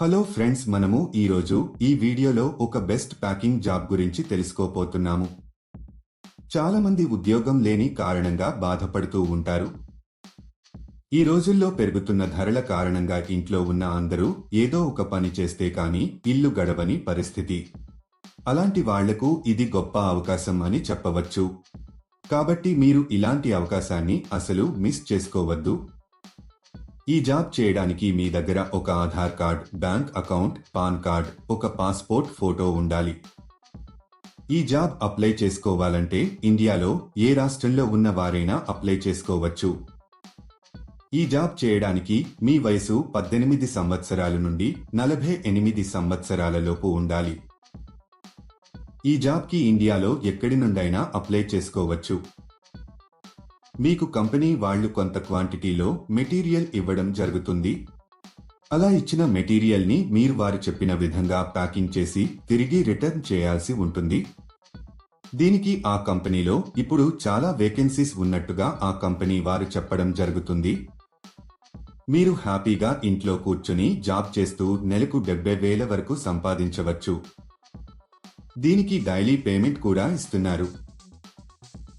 Hello friends మనము ఈరోజు ఈ వీడియోలో ఒక బెస్ట్ ప్యాకింగ్ జాబ్ గురించి తెలుసుకోపోతున్నాము చాలామంది ఉద్యోగం లేని కారణంగా బాధపడుతూ ఉంటారు. ఈ రోజుల్లో పెరుగుతున్న ధరల కారణంగా ఇంట్లో ఉన్న అందరూ ఏదో ఒక పని చేస్తే కానీ ఇల్లు గడవని పరిస్థితి. అలాంటి వాళ్ళకు ఇది గొప్ప అవకాశం అని చెప్పవచ్చు. కాబట్టి మీరు ఇలాంటి అవకాశాన్ని అసలు మిస్ చేసుకోవద్దు. ఈ జాబ్ చేయడానికి మీ దగ్గర ఒక Aadhaar card bank account PAN card ఒక పాస్పోర్ట్ ఫోటో ఉండాలి. ఈ జాబ్ అప్లై చేసుకోవాలంటే ఇండియాలో ఏ రాష్ట్రంలో ఉన్న వారైనా అప్లై చేసుకోవచ్చు. ఈ జాబ్ చేయడానికి మీ వయసు పద్దెనిమిది సంవత్సరాల నుండి నలభై ఎనిమిది సంవత్సరాలలోపు ఉండాలి. ఈ జాబ్కి ఇండియాలో ఎక్కడి నుండైనా అప్లై చేసుకోవచ్చు. మీకు కంపెనీ వాళ్ళు కొంత క్వాంటిటీలో మెటీరియల్ ఇవ్వడం జరుగుతుంది. అలా ఇచ్చిన మెటీరియల్ని మీరు వారు చెప్పిన విధంగా ప్యాకింగ్ చేసి తిరిగి రిటర్న్ చేయాల్సి ఉంటుంది. దీనికి ఆ కంపెనీలో ఇప్పుడు చాలా వేకెన్సీస్ ఉన్నట్టుగా ఆ కంపెనీ వారు చెప్పడం జరుగుతుంది. మీరు హ్యాపీగా ఇంట్లో కూర్చుని జాబ్ చేస్తూ నెలకు డెబ్బై వేల వరకు సంపాదించవచ్చు. దీనికి డైలీ పేమెంట్ కూడా ఇస్తున్నారు.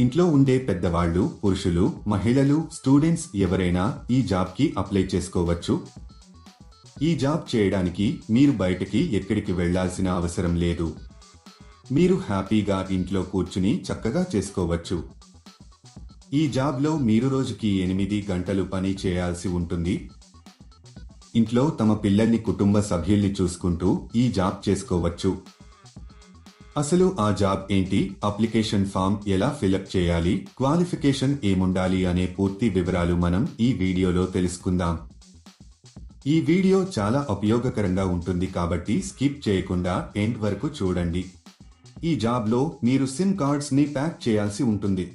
ఇంట్లో ఉండే పెద్దవాళ్ళు పురుషులు మహిళలు స్టూడెంట్స్ ఎవరైనా ఈ జాబ్కి అప్లై చేసుకోవచ్చు. ఈ జాబ్ చేయడానికి మీరు బయటకి ఎక్కడికి వెళ్ళాల్సిన అవసరం లేదు. మీరు హ్యాపీగా ఇంట్లో కూర్చుని చక్కగా చేసుకోవచ్చు. ఈ జాబ్లో మీరు రోజుకి ఎనిమిది గంటలు పని చేయాల్సి ఉంటుంది. ఇంట్లో తమ పిల్లల్ని కుటుంబ సభ్యుల్ని చూసుకుంటూ ఈ జాబ్ చేసుకోవచ్చు. అసలు ఆ జాబ్ ఏంటి? అప్లికేషన్ ఫామ్ ఎలా ఫిలప్ చేయాలి? క్వాలిఫికేషన్ ఏముండాలి అనే పూర్తి వివరాలు మనం ఈ వీడియోలో తెలుసుకుందాం. ఈ వీడియో చాలా ఉపయోగకరంగా ఉంటుంది కాబట్టి స్కిప్ చేయకుండా ఎండ్ వరకు చూడండి. ఈ జాబ్లో మీరు సిమ్ కార్డ్స్ని ప్యాక్ చేయాల్సి ఉంటుంది.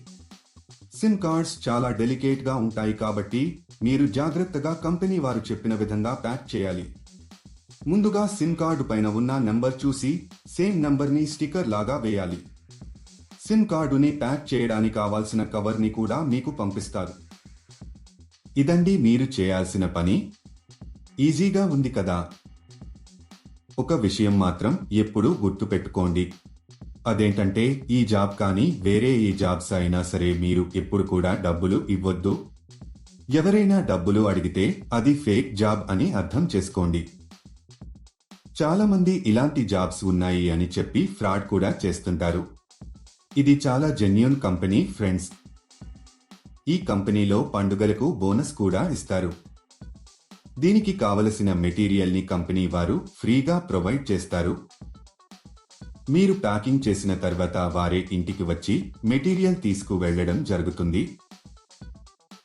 సిమ్ కార్డ్స్ చాలా డెలికేట్గా ఉంటాయి కాబట్టి మీరు జాగ్రత్తగా కంపెనీ వారు చెప్పిన విధంగా ప్యాక్ చేయాలి. ముందుగా సిమ్ కార్డు పైన ఉన్న నంబర్ చూసి సేమ్ నెంబర్ని స్టిక్కర్ లాగా వేయాలి. సిమ్ కార్డుని ప్యాక్ చేయడానికి కావాల్సిన కవర్ని కూడా మీకు పంపిస్తారు. ఇదండి మీరు చేయాల్సిన పని. ఈజీగా ఉంది కదా. ఒక విషయం మాత్రం ఎప్పుడూ గుర్తుపెట్టుకోండి. అదేంటంటే ఈ జాబ్ కానీ వేరే ఏ జాబ్స్ అయినా సరే మీరు ఎప్పుడు కూడా డబ్బులు ఇవ్వద్దు. ఎవరైనా డబ్బులు అడిగితే అది ఫేక్ జాబ్ అని అర్థం చేసుకోండి. చాలా మంది ఇలాంటి జాబ్స్ ఉన్నాయి అని చెప్పి ఫ్రాడ్ కూడా చేస్తుంటారు. ఇది చాలా జెన్యున్ కంపెనీ ఫ్రెండ్స్. ఈ కంపెనీలో పండుగలకు బోనస్ కూడా ఇస్తారు. దీనికి కావలసిన మెటీరియల్ని కంపెనీ వారు ఫ్రీగా ప్రొవైడ్ చేస్తారు. మీరు ప్యాకింగ్ చేసిన తర్వాత వారే ఇంటికి వచ్చి మెటీరియల్ తీసుకు వెళ్ళడం జరుగుతుంది.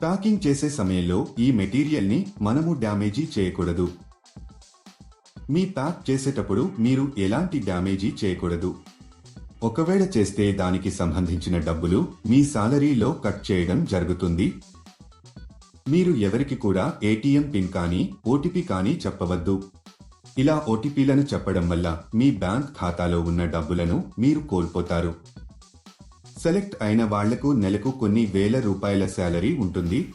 ప్యాకింగ్ చేసే సమయంలో ఈ మెటీరియల్ని మనము డ్యామేజీ చేయకూడదు. మీ ప్యాక్ చేసేటప్పుడు మీరు ఎలాంటి డ్యామేజీ చేయకూడదు. ఒకవేళ చేస్తే దానికి సంబంధించిన డబ్బులు మీ సాలరీలో కట్ చేయడం జరుగుతుంది. మీరు ఎవరికి కూడా ఏటీఎం పిన్ కానీ ఓటీపీ కానీ చెప్పవద్దు. ఇలా ఓటీపీలను చెప్పడం వల్ల మీ బ్యాంక్ ఖాతాలో ఉన్న డబ్బులను మీరు కోల్పోతారు. సెలెక్ట్ అయిన వాళ్ళకు నెలకు కొన్ని వేల రూపాయల శాలరీ ఉంటుంది.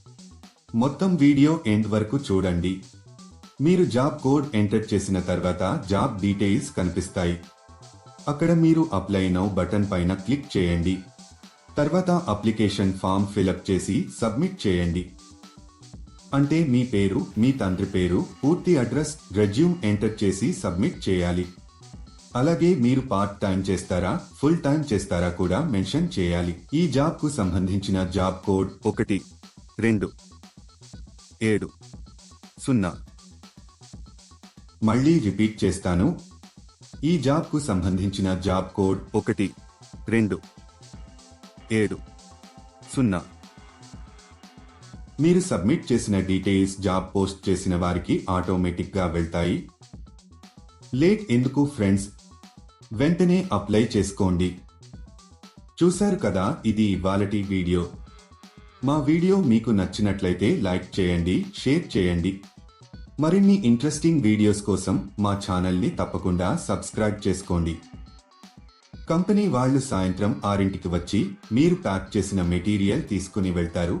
మొత్తం వీడియో ఎండ్ వరకు చూడండి. మీరు జాబ్ కోడ్ ఎంటర్ చేసిన తర్వాత జాబ్ డీటెయిల్స్ కనిపిస్తాయి. అక్కడ మీరు అప్లై నౌ బటన్ పైన క్లిక్ చేయండి. తర్వాత అప్లికేషన్ ఫామ్ ఫిలప్ చేసి సబ్మిట్ చేయండి. అంటే మీ పేరు మీ తండ్రి పేరు పూర్తి అడ్రస్ రెజ్యూమ్ ఎంటర్ చేసి సబ్మిట్ చేయాలి. అలాగే మీరు పార్ట్ టైం చేస్తారా ఫుల్ టైం చేస్తారా కూడా మెన్షన్ చేయాలి. ఈ జాబ్కు సంబంధించిన జాబ్ కోడ్ ఒకటి రెండు. ఏడు. సున్నా. మళ్ళీ రిపీట్ చేస్తాను. ఈ జాబ్కు సంబంధించిన జాబ్ కోడ్ ఒకటి రెండు. ఏడు. సున్నా. మీరు సబ్మిట్ చేసిన డీటెయిల్స్ జాబ్ పోస్ట్ చేసిన వారికి ఆటోమేటిక్గా వెళ్తాయి. లేట్ ఎందుకు ఫ్రెండ్స్? వెంటనే అప్లై చేసుకోండి. చూశారు కదా ఇది ఇవాళటి వీడియో. మా వీడియో మీకు నచ్చినట్లయితే లైక్ చేయండి షేర్ చేయండి. మరిన్ని ఇంట్రెస్టింగ్ వీడియోస్ కోసం మా ఛానల్ని తప్పకుండా సబ్స్క్రైబ్ చేసుకోండి. కంపెనీ వాళ్ళు సాయంత్రం ఆరింటికి వచ్చి మీరు ప్యాక్ చేసిన మెటీరియల్ తీసుకుని వెళ్తారు.